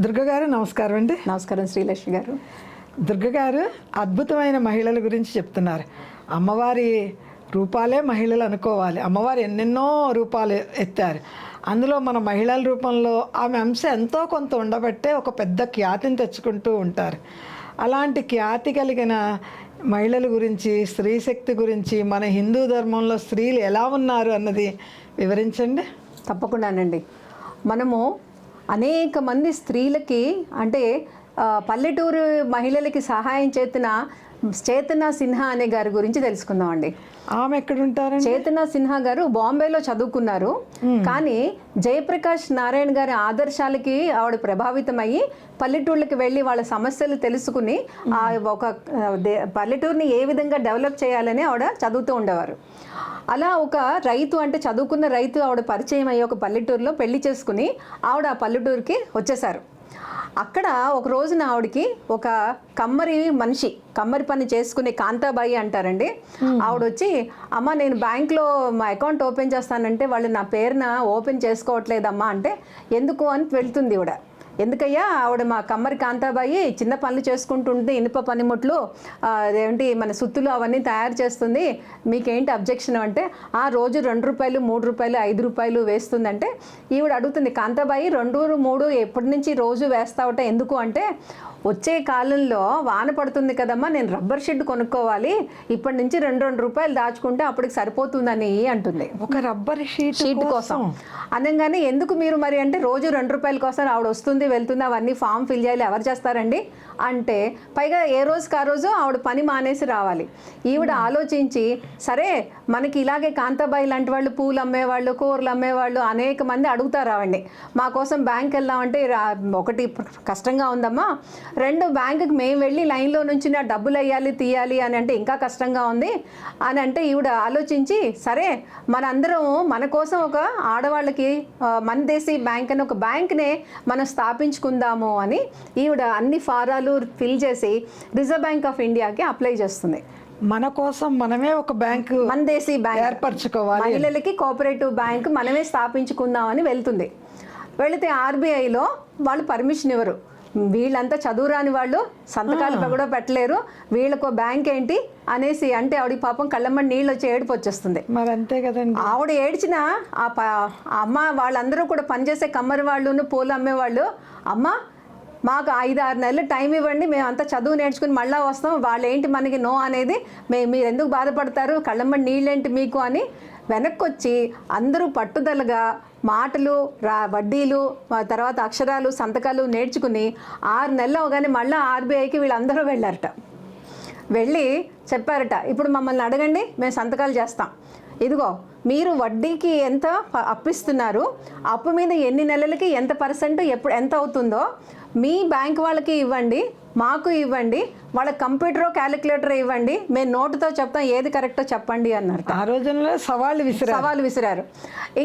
దుర్గ గారు నమస్కారం అండి. నమస్కారం శ్రీలక్ష్మి గారు. దుర్గ గారు అద్భుతమైన మహిళల గురించి చెప్తున్నారు. అమ్మవారి రూపాలే మహిళలు అనుకోవాలి. అమ్మవారు ఎన్నెన్నో రూపాలు ఎత్తారు. అందులో మన మహిళల రూపంలో ఆమె అంశ ఎంతో కొంత ఉండబట్టే ఒక పెద్ద ఖ్యాతిని తెచ్చుకుంటూ ఉంటారు. అలాంటి ఖ్యాతి కలిగిన మహిళల గురించి స్త్రీ శక్తి గురించి మన హిందూ ధర్మంలో స్త్రీలు ఎలా ఉన్నారు అన్నది వివరించండి. తప్పకుండానండి. మనము అనేక మంది స్త్రీలకి అంటే పల్లెటూరు మహిళలకి సహాయం చేసిన చేతన సిన్హా అనే గారి గురించి తెలుసుకుందామండి. ఆమె ఎక్కడుంటారండి చేతన సిన్హా గారు బాంబేలో చదువుకున్నారు. కానీ జయప్రకాష్ నారాయణ గారి ఆదర్శాలకి ఆవిడ ప్రభావితమయ్యి పల్లెటూళ్ళకి వెళ్ళి వాళ్ళ సమస్యలు తెలుసుకుని ఆ ఒక పల్లెటూరుని ఏ విధంగా డెవలప్ చేయాలని ఆవిడ చదువుతూ ఉండేవారు. అలా ఒక రైతు అంటే చదువుకున్న రైతు ఆవిడ పరిచయం అయ్యి ఒక పల్లెటూరులో పెళ్ళి చేసుకుని ఆవిడ ఆ పల్లెటూరుకి వచ్చేసారు అక్కడ ఒక రోజున ఆవిడకి ఒక కమ్మరి మనిషి కమ్మరి పని చేసుకునే కాంతాబాయి అంటారండి. ఆవిడ వచ్చి అమ్మ నేను బ్యాంక్లో మా అకౌంట్ ఓపెన్ చేస్తానంటే వాళ్ళు నా పేరున ఓపెన్ చేసుకోవట్లేదమ్మా అంటే ఎందుకు? అని వెళ్తుంది ఈవిడ. ఎందుకయ్యా? ఆవిడ మా కమ్మరి కాంతాబాయి చిన్న పనులు చేసుకుంటుంది ఇనుప పనిముట్లు అదేంటి మన సుత్తులు అవన్నీ తయారు చేస్తుంది. మీకేంటి అబ్జెక్షన్ అంటే ఆ రోజు రెండు రూపాయలు మూడు రూపాయలు ఐదు రూపాయలు వేస్తుందంటే ఈవిడ అడుగుతుంది కాంతాబాయి రెండు మూడు ఎప్పటి నుంచి రోజు వేస్తావట? ఎందుకు? అంటే వచ్చే కాలంలో వాన పడుతుంది కదమ్మా నేను రబ్బర్ షెడ్ కొనుక్కోవాలి. ఇప్పటి నుంచి రెండు రెండు రూపాయలు దాచుకుంటే అప్పటికి సరిపోతుందని అంటుంది. ఒక రబ్బర్ షీట్ షీట్ కోసం? అనగానే ఎందుకు మీరు మరి అంటే రోజు రెండు రూపాయల కోసం ఆవిడ వస్తుంది వెళ్తుంది అవన్నీ ఫామ్ ఫిల్ చేయాలి ఎవరు చేస్తారండి? అంటే పైగా ఏ రోజుకి ఆ రోజు ఆవిడ పని మానేసి రావాలి. ఈవిడ ఆలోచించి సరే మనకి ఇలాగే కాంతాబాయి లాంటి వాళ్ళు పూలు అమ్మేవాళ్ళు కూరలు అమ్మేవాళ్ళు అనేక మంది అడుగుతారు ఆవిడ్ని. మా కోసం బ్యాంక్ వెళ్దామంటే ఒకటి కష్టంగా ఉందమ్మా. రెండు బ్యాంకుకి మేము వెళ్ళి లైన్లో నుంచి నా డబ్బులు వేయాలి తీయాలి అని అంటే ఇంకా కష్టంగా ఉంది. అని అంటే ఈవిడ ఆలోచించి సరే మనందరం మన కోసం ఒక ఆడవాళ్ళకి మన దేశీ బ్యాంక్ అని ఒక బ్యాంక్నే మనం స్థాపించుకుందాము అని ఈవిడ అన్ని ఫారాలు ఫిల్ చేసి రిజర్వ్ బ్యాంక్ ఆఫ్ ఇండియాకి అప్లై చేస్తుంది. మన కోసం మనమే ఒక బ్యాంకు మన దేశీ బ్యాంక్ ఏర్పరచుకోవాలి. మహిళలకి కోఆపరేటివ్ బ్యాంక్ మనమే స్థాపించుకుందామని వెళ్తుంది. వెళితే ఆర్బీఐలో వాళ్ళు పర్మిషన్ ఇవ్వరు. వీళ్ళంతా చదువురాని వాళ్ళు సంతకాలు కూడా పెట్టలేరు. వీళ్ళకో బ్యాంక్ ఏంటి అనేసి అంటే ఆవిడ పాపం కళ్ళమ్మడి నీళ్ళు వచ్చి ఏడుపు వచ్చేస్తుంది. మరి అంతే కదండి. ఆవిడ ఏడ్చిన ఆ అమ్మ వాళ్ళందరూ కూడా పనిచేసే కమ్మరి వాళ్ళును పూలు అమ్మేవాళ్ళు. అమ్మ మాకు ఐదు ఆరు నెలలు టైం ఇవ్వండి మేము అంతా చదువు నేర్చుకుని మళ్ళీ వస్తాం. వాళ్ళు ఏంటి మనకి నో అనేది మే మీరు ఎందుకు బాధపడతారు? కళ్ళమ్మడి నీళ్ళేంటి మీకు అని వెనక్కి వచ్చి అందరూ పట్టుదలగా మాటలు రా వడ్డీలు తర్వాత అక్షరాలు సంతకాలు నేర్చుకుని ఆరు నెలలు అవగానే మళ్ళీ ఆర్బీఐకి వీళ్ళందరూ వెళ్ళారట. వెళ్ళి చెప్పారట ఇప్పుడు మమ్మల్ని అడగండి మేము సంతకాలు చేస్తాం. ఇదిగో మీరు వడ్డీకి ఎంత అప్పిస్తున్నారు అప్పు మీద ఎన్ని నెలలకి ఎంత పర్సెంట్ ఎప్పుడు ఎంత అవుతుందో మీ బ్యాంక్ వాళ్ళకి ఇవ్వండి మాకు ఇవ్వండి వాళ్ళ కంప్యూటర్ క్యాలిక్యులేటర్ ఇవ్వండి మేము నోటుతో చెప్తాం ఏది కరెక్టో చెప్పండి అన్నారు ఆ రోజుల్లో సవాళ్ళు విసిరా సవాలు విసిరారు.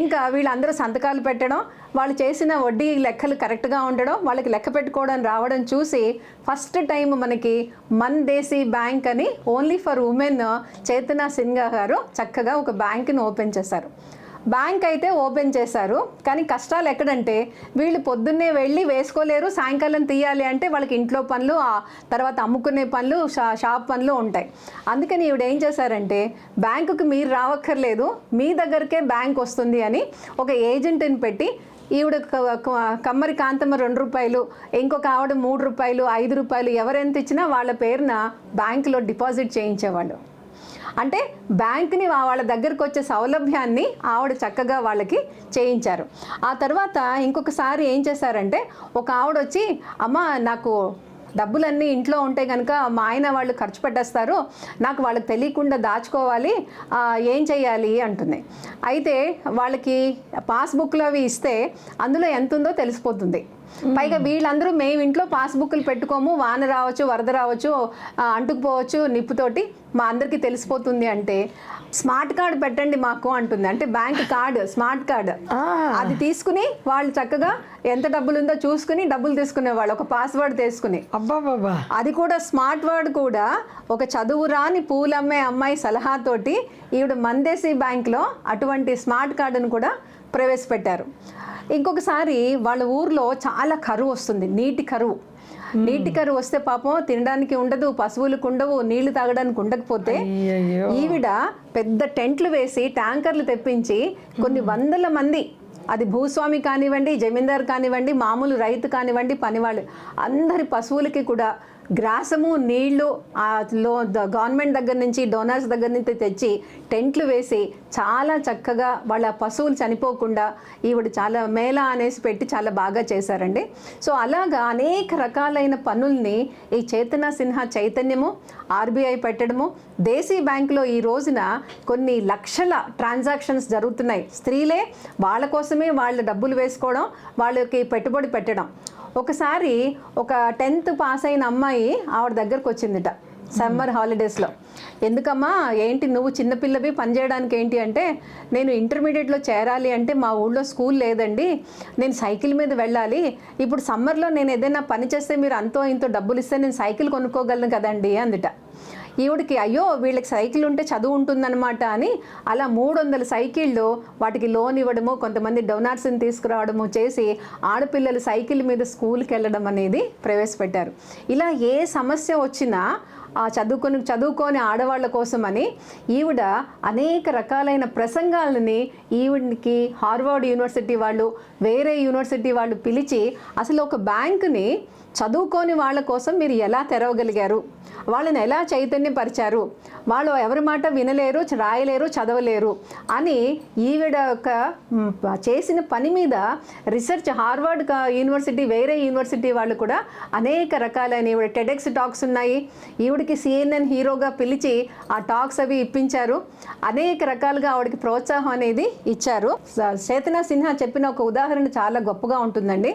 ఇంకా వీళ్ళందరూ సంతకాలు పెట్టడం వాళ్ళు చేసిన వడ్డీ లెక్కలు కరెక్ట్గా ఉండడం వాళ్ళకి లెక్క పెట్టుకోవడం రావడం చూసి ఫస్ట్ టైం మనకి మన్ దేశీ బ్యాంక్ అని only for women Chetna Sinha garu చక్కగా ఒక బ్యాంక్ని ఓపెన్ చేశారు. బ్యాంక్ అయితే ఓపెన్ చేశారు. కానీ కష్టాలు ఎక్కడంటే వీళ్ళు పొద్దున్నే వెళ్ళి వేసుకోలేరు సాయంకాలం తీయాలి అంటే వాళ్ళకి ఇంట్లో పనులు ఆ తర్వాత అమ్ముకునే పనులు షా షాప్ పనులు ఉంటాయి. అందుకని ఈవిడ ఏం చేశారంటే బ్యాంకుకి మీరు రావక్కర్లేదు మీ దగ్గరకే బ్యాంక్ వస్తుంది అని ఒక ఏజెంట్ని పెట్టి ఈవిడ కమ్మరి కాంతమ్మ రెండు రూపాయలు ఇంకొక ఆవిడ మూడు రూపాయలు ఐదు రూపాయలు ఎవరెంత ఇచ్చినా వాళ్ళ పేరున బ్యాంకులో డిపాజిట్ చేయించేవాళ్ళు. అంటే బ్యాంక్ని వాళ్ళ దగ్గరకు వచ్చే సౌలభ్యాన్ని ఆవిడ చక్కగా వాళ్ళకి చేయించారు. ఆ తర్వాత ఇంకొకసారి ఏం చేశారంటే ఒక ఆవిడ వచ్చి అమ్మ నాకు డబ్బులన్నీ ఇంట్లో ఉంటే కనుక మా ఆయన వాళ్ళు ఖర్చు పెట్టేస్తారు నాకు వాళ్ళకి తెలియకుండా దాచుకోవాలి ఏం చేయాలి అంటుంది. అయితే వాళ్ళకి పాస్బుక్లో అవి ఇస్తే అందులో ఎంత ఉందో తెలిసిపోతుంది. పైగా వీళ్ళందరూ మేము ఇంట్లో పాస్బుక్లు పెట్టుకోము వాన రావచ్చు వరద రావచ్చు అంటుకుపోవచ్చు నిప్పుతోటి మా అందరికీ తెలిసిపోతుంది అంటే స్మార్ట్ కార్డ్ పెట్టండి మాకు అంటుంది. అంటే బ్యాంక్ కార్డ్ స్మార్ట్ కార్డ్. అది తీసుకుని వాళ్ళు చక్కగా ఎంత డబ్బులు ఉందో చూసుకుని డబ్బులు తీసుకునేవాళ్ళు ఒక పాస్వర్డ్ తీసుకుని. అది కూడా స్మార్ట్ వర్డ్ కూడా ఒక చదువు రాని పూలమ్మే అమ్మాయి సలహాతోటి ఈవిడ మందేశీ బ్యాంక్లో అటువంటి స్మార్ట్ కార్డును కూడా ప్రవేశపెట్టారు. ఇంకొకసారి వాళ్ళ ఊర్లో చాలా కరువు వస్తుంది నీటి కరువు. నీటి కరువు వస్తే పాపం తినడానికి ఉండదు పశువులకు ఉండవు నీళ్ళు తాగడానికి ఉండకపోతే ఈవిడ పెద్ద టెంట్లు వేసి ట్యాంకర్లు తెప్పించి కొన్ని వందల మంది అది భూస్వామి కానివ్వండి జమీందార్ కానివ్వండి మామూలు రైతు కానివ్వండి పనివాళ్ళు అందరి పశువులకి కూడా గ్రాసము నీళ్ళు లో గవర్నమెంట్ దగ్గర నుంచి డోనర్స్ దగ్గర నుంచి తెచ్చి టెంట్లు వేసి చాలా చక్కగా వాళ్ళ పశువులు చనిపోకుండా ఈవిడ చాలా మేళ అనేసి పెట్టి చాలా బాగా చేశారండి. సో అలాగా అనేక రకాలైన పనుల్ని ఈ చేతన సిన్హా చైతన్యము ఆర్బీఐ పెట్టడము దేశీ బ్యాంకులో ఈ రోజున కొన్ని లక్షల ట్రాన్సాక్షన్స్ జరుగుతున్నాయి. స్త్రీలే వాళ్ళ కోసమే వాళ్ళ డబ్బులు వేసుకోవడం వాళ్ళకి పెట్టుబడి పెట్టడం. ఒకసారి ఒక టెన్త్ పాస్ అయిన అమ్మాయి ఆవిడ దగ్గరకు వచ్చిందిట సమ్మర్ హాలిడేస్లో. ఎందుకమ్మా ఏంటి నువ్వు చిన్నపిల్లవి పని చేయడానికి ఏంటి అంటే నేను ఇంటర్మీడియట్లో చేరాలి అంటే మా ఊళ్ళో స్కూల్ లేదండి నేను సైకిల్ మీద వెళ్ళాలి. ఇప్పుడు సమ్మర్లో నేను ఏదైనా పని చేస్తే మీరు అంతో ఇంతో డబ్బులు ఇస్తే నేను సైకిల్ కొనుక్కోగలను కదండి అందుట. ఈవిడికి అయ్యో వీళ్ళకి సైకిల్ ఉంటే చదువు ఉంటుందన్నమాట అని అలా మూడు వందల సైకిళ్ళు వాటికి లోన్ ఇవ్వడము కొంతమంది డొనాట్స్ని తీసుకురావడము చేసి ఆడపిల్లలు సైకిల్ మీద స్కూల్కి వెళ్ళడం అనేది ప్రవేశపెట్టారు. ఇలా ఏ సమస్య వచ్చినా ఆ చదువుకొని చదువుకోని ఆడవాళ్ళ కోసమని ఈవిడ అనేక రకాలైన ప్రసంగాలని ఈవిడికి హార్వర్డ్ యూనివర్సిటీ వాళ్ళు వేరే యూనివర్సిటీ వాళ్ళు పిలిచి అసలు ఒక బ్యాంకుని చదువుకోని వాళ్ళ కోసం మీరు ఎలా తెరవగలిగారు? వాళ్ళని ఎలా చైతన్యపరిచారు? వాళ్ళు ఎవరి మాట వినలేరు రాయలేరు చదవలేరు అని ఈవిడ యొక్క చేసిన పని మీద రీసెర్చ్ హార్వర్డ్ యూనివర్సిటీ వేరే యూనివర్సిటీ వాళ్ళు కూడా అనేక రకాలైన ఈవిడ టెడెక్స్ టాక్స్ ఉన్నాయి. ఈవిడికి సిఎన్ఎన్ హీరోగా పిలిచి ఆ టాక్స్ అవి ఇప్పించారు. అనేక రకాలుగా ఆవిడకి ప్రోత్సాహం అనేది ఇచ్చారు. చేతన సిన్హా చెప్పిన ఒక ఉదాహరణ చాలా గొప్పగా ఉంటుందండి.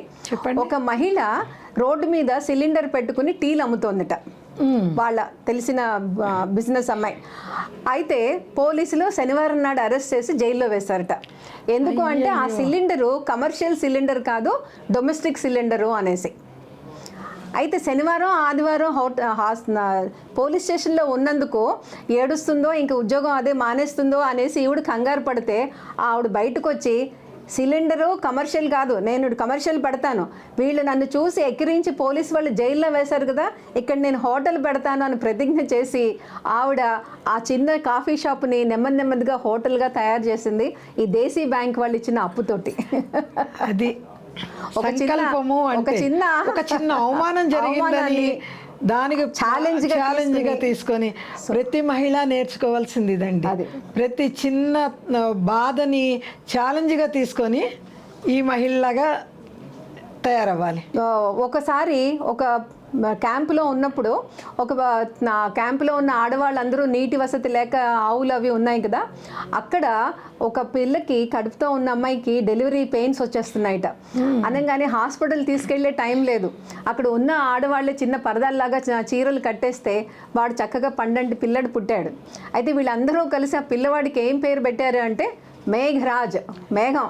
ఒక మహిళ రోడ్డు మీద సిలిండర్ పెట్టుకుని టీలు అమ్ముతోందట. వాళ్ళ తెలిసిన బిజినెస్ అమ్మాయి. అయితే పోలీసులు శనివారం నాడు అరెస్ట్ చేసి జైల్లో వేశారట. ఎందుకు అంటే ఆ సిలిండరు కమర్షియల్ సిలిండర్ కాదు డొమెస్టిక్ సిలిండరు అనేసి. అయితే శనివారం ఆదివారం పోలీస్ స్టేషన్లో ఉన్నందుకు ఏడుస్తుందో ఇంక ఉద్యోగం అదే మానేస్తుందో అనేసి ఈవిడ కంగారు పడితే ఆవిడ బయటకు వచ్చి సిలిండరు కమర్షియల్ కాదు. నేను కమర్షియల్ పెడతాను. వీళ్ళు నన్ను చూసి ఎక్కిరించి పోలీస్ వాళ్ళు జైల్లో వేశారు కదా ఇక్కడ నేను హోటల్ పెడతాను అని ప్రతిజ్ఞ చేసి ఆవిడ ఆ చిన్న కాఫీ షాప్ని నెమ్మది నెమ్మదిగా హోటల్గా తయారు చేసింది ఈ దేశీ బ్యాంక్ వాళ్ళు ఇచ్చిన అప్పుతోటి. అది ఒక చిన్న- ఒక చిన్న ఒక చిన్న అవమానం జరిగిందని దానికి ఛాలెంజ్ ఛాలెంజ్గా తీసుకొని ప్రతి మహిళ నేర్చుకోవాల్సింది ఇదండి. ప్రతి చిన్న బాధని ఛాలెంజ్గా తీసుకొని ఈ మహిళలాగా తయారవ్వాలి ఒకసారి ఒక క్యాంపులో ఉన్నప్పుడు ఒక క్యాంపులో ఉన్న ఆడవాళ్ళందరూ నీటి వసతి లేక ఆవులు అవి ఉన్నాయి కదా అక్కడ ఒక పిల్లకి కడుపుతో ఉన్న అమ్మాయికి డెలివరీ పెయిన్స్ వచ్చేస్తున్నాయట. అనగానే హాస్పిటల్ తీసుకెళ్ళే టైం లేదు. అక్కడ ఉన్న ఆడవాళ్ళే చిన్న పరదాల్లాగా చీరలు కట్టేస్తే వాడు చక్కగా పండంటి పిల్లడు పుట్టాడు. అయితే వీళ్ళందరూ కలిసి ఆ పిల్లవాడికి ఏం పేరు పెట్టారు అంటే మేఘరాజ్ మేఘం.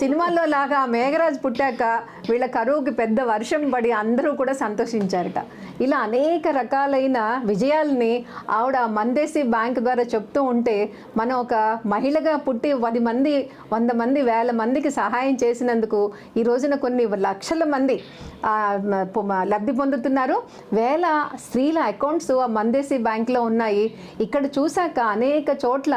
సినిమాల్లో లాగా మేఘరాజ్ పుట్టాక వీళ్ళ కరువుకి పెద్ద వర్షం పడి అందరూ కూడా సంతోషించారట. ఇలా అనేక రకాలైన విజయాల్ని ఆవిడ మందేసి బ్యాంక్ ద్వారా చెప్తూ ఉంటే మనం ఒక మహిళగా పుట్టి పది మంది వంద మంది వేల మందికి సహాయం చేసినందుకు ఈ రోజున కొన్ని లక్షల మంది లబ్ధి పొందుతున్నారు. వేల స్త్రీల అకౌంట్స్ ఆ మందేసి బ్యాంక్లో ఉన్నాయి. ఇక్కడ చూశాక అనేక చోట్ల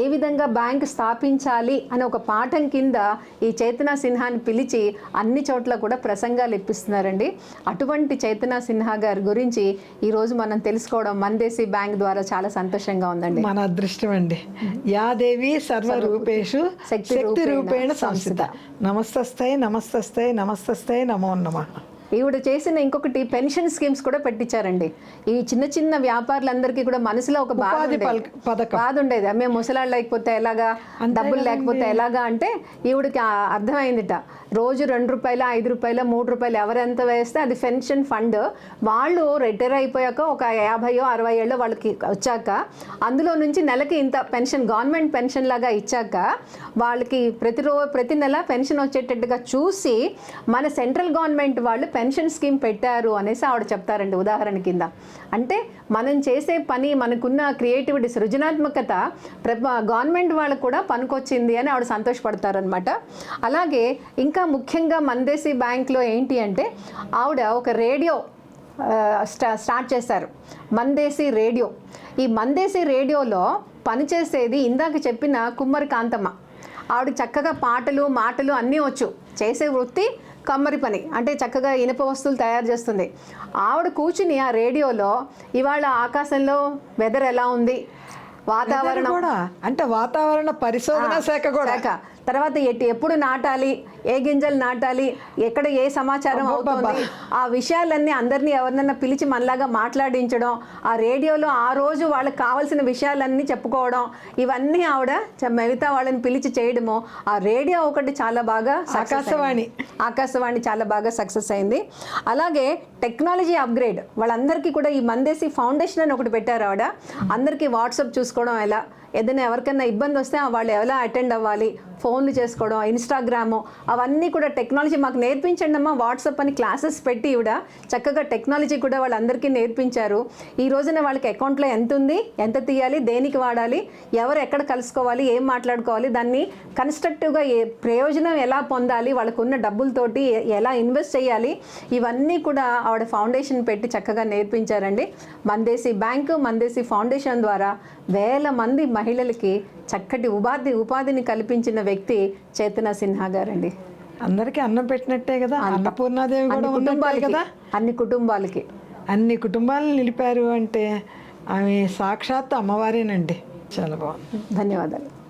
ఏ విధంగా బ్యాంక్ స్థాపించాలి అని ఒక పాఠం కింద ఈ చేతనా సిన్హాని పిలిచి అన్ని చోట్ల కూడా ప్రసంగాలు ఇప్పిస్తున్నారండి. అటువంటి చేతనా సిన్హా గారి గురించి ఈరోజు మనం తెలుసుకోవడం మందేసి బ్యాంక్ ద్వారా చాలా సంతోషంగా ఉందండి. మన అదృష్టం అండి. యాదేవి సర్వరూపేషు శక్తి శక్తి రూపేణ సంస్థిత. నమస్తస్థాయి నమస్తస్థాయి నమస్తస్థాయి నమో నమ. ఈవిడ చేసిన ఇంకొకటి పెన్షన్ స్కీమ్స్ కూడా పెట్టించారండి. ఈ చిన్న చిన్న వ్యాపారులందరికీ కూడా మనసులో ఒక బాధ. బాధ ఉండేది. మేము ముసలాళ్ళు లేకపోతే ఎలాగా డబ్బులు లేకపోతే ఎలాగా అంటే ఈవిడికి అర్థమైందిట. రోజు రెండు రూపాయలు ఐదు రూపాయలు మూడు రూపాయలు ఎవరెంత వేస్తే అది పెన్షన్ ఫండ్. వాళ్ళు రిటైర్ అయిపోయాక ఒక యాభైయో అరవై ఏళ్ళో వాళ్ళకి వచ్చాక అందులో నుంచి నెలకి ఇంత పెన్షన్ గవర్నమెంట్ పెన్షన్ లాగా ఇచ్చాక వాళ్ళకి ప్రతి రో ప్రతి నెల పెన్షన్ వచ్చేటట్టుగా చూసి మన సెంట్రల్ గవర్నమెంట్ వాళ్ళు పెన్షన్ స్కీమ్ పెట్టారు అనేసి ఆవిడ చెప్తారండి ఉదాహరణ కింద. అంటే మనం చేసే పని మనకున్న క్రియేటివిటీ సృజనాత్మకత ప్ర గవర్నమెంట్ వాళ్ళకు కూడా పనికొచ్చింది అని ఆవిడ సంతోషపడతారనమాట అలాగే ఇంకా ముఖ్యంగా మందేశీ బ్యాంక్లో ఏంటి అంటే ఆవిడ ఒక రేడియో స్టా స్టార్ట్ చేశారు. మందేశీ రేడియో. ఈ మందేశీ రేడియోలో పనిచేసేది ఇందాక చెప్పిన కుమ్మరి కాంతమ్మ. ఆవిడ చక్కగా పాటలు మాటలు అన్నీ వచ్చు. చేసే వృత్తి కమ్మరి పని అంటే చక్కగా ఇనుప వస్తువులు తయారు చేస్తుంది. ఆవిడ కూర్చుని ఆ రేడియోలో ఇవాళ ఆకాశంలో వెదర్ ఎలా ఉంది? వాతావరణం కూడా అంటే వాతావరణ పరిశోధన శాఖ కూడా. తర్వాత ఎట్టి ఎప్పుడు నాటాలి ఏ గింజలు నాటాలి ఎక్కడ ఏ సమాచారం అవుతుంది ఆ విషయాలన్నీ అందరినీ ఎవరినైనా పిలిచి మనలాగా మాట్లాడించడం ఆ రేడియోలో ఆ రోజు వాళ్ళకి కావాల్సిన విషయాలన్నీ చెప్పుకోవడం ఇవన్నీ ఆవిడ మిగతా వాళ్ళని పిలిచి చేయడము ఆ రేడియో ఒకటి చాలా బాగా ఆకాశవాణి. ఆకాశవాణి చాలా బాగా సక్సెస్ అయింది. అలాగే టెక్నాలజీ అప్గ్రేడ్ వాళ్ళందరికీ కూడా ఈ మందేసి ఫౌండేషన్ అని ఒకటి పెట్టారు ఆవిడ. అందరికీ వాట్సాప్ చూసుకోవడం ఎలా? ఏదైనా ఎవరికైనా ఇబ్బంది వస్తే వాళ్ళు ఎలా అటెండ్ అవ్వాలి? ఫోన్లు చేసుకోవడం ఇన్స్టాగ్రాము అవన్నీ కూడా టెక్నాలజీ మాకు నేర్పించండి అమ్మా. వాట్సాప్ అని క్లాసెస్ పెట్టి ఇవిడ చక్కగా టెక్నాలజీ కూడా వాళ్ళందరికీ నేర్పించారు. ఈ రోజున వాళ్ళకి అకౌంట్లో ఎంత ఉంది ఎంత తీయాలి దేనికి వాడాలి ఎవరు ఎక్కడ కలుసుకోవాలి ఏం మాట్లాడుకోవాలి దాన్ని కన్స్ట్రక్టివ్గా ఏ ప్రయోజనం ఎలా పొందాలి వాళ్ళకున్న డబ్బులతోటి ఎలా ఇన్వెస్ట్ చేయాలి ఇవన్నీ కూడా ఆవిడ ఫౌండేషన్ పెట్టి చక్కగా నేర్పించారండి. మందేసి బ్యాంకు మందేసి ఫౌండేషన్ ద్వారా వేల మంది మహిళలకి చక్కటి ఉపాధి ఉపాధిని కల్పించిన వ్యక్తి చేతన సిన్హా గారండి. అందరికీ అన్నం పెట్టినట్టే కదా? అన్నపూర్ణాదేవి అన్ని కూడా కుటుంబాలకి కదా? అన్ని కుటుంబాలకి. అన్ని కుటుంబాలను నిలిపారు అంటే ఆమె సాక్షాత్ అమ్మవారేనండి. చాలా బాగుంది. ధన్యవాదాలు.